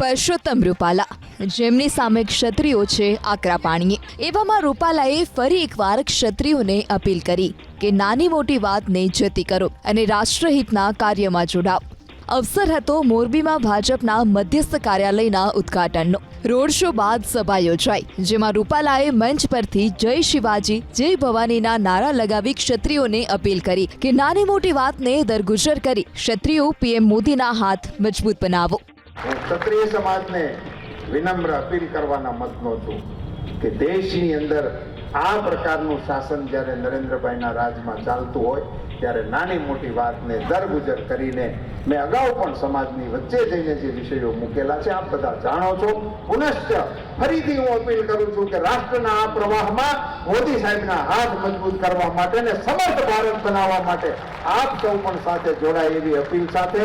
પરસોત્તમ રૂપાલા, જેમની સામે ક્ષત્રિયો છે આકરા પાણીએ. એવામાં રૂપાલાએ ફરી એકવાર ક્ષત્રિયોને અપીલ કરી કે નાની મોટી વાતને જતી કરો અને રાષ્ટ્રહિતના કાર્યમાં જોડાવ. અવસર હતો મોરબીમાં ભાજપના મધ્યસ્થ કાર્યાલયના ઉદ્ઘાટનનો. રોડ શો બાદ સભા યોજાઈ, જેમાં રૂપાલાએ મંચ પરથી જય શિવાજી, જય ભવાનીના નારા લગાવી ક્ષત્રિયોને અપીલ કરી કે નાની મોટી વાતને દરગુજર કરી ક્ષત્રિયો પીએમ મોદીના હાથ મજબૂત બનાવો. હું ક્ષત્રિય સમાજને વિનમ્ર અપીલ કરવાના મતનો છું કે દેશની અંદર આ પ્રકારનું શાસન જ્યારે નરેન્દ્રભાઈના રાજમાં ચાલતું હોય, ત્યારે નાની મોટી વાતને દરગુજર કરીને મેં અગાઉ પણ સમાજની વચ્ચે જઈને જે વિષયો મૂકેલા છે, આપ બધા જાણો છો. પુનશ્ચ ફરીથી હું અપીલ કરું છું કે રાષ્ટ્રના આ પ્રવાહમાં મોદી સાહેબના હાથ મજબૂત કરવા માટે ને સમર્થ ભારત બનાવવા માટે આપ સૌ પણ સાથે જોડાય એવી અપીલ સાથે